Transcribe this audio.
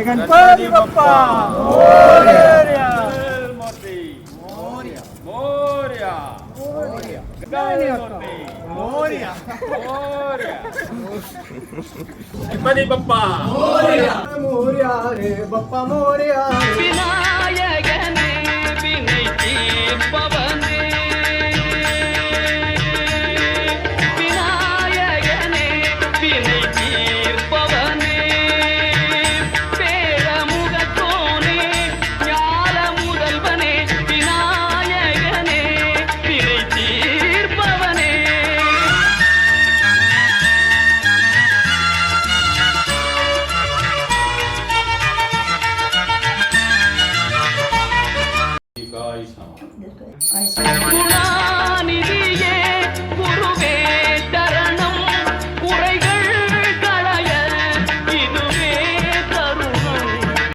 बोले गणपती बाप्पा. मोरया. मोरया. मोरया. मोरया. गणपती. बाप्पा. मोरया. रे बाप्पा मोरया 一场。对，爱。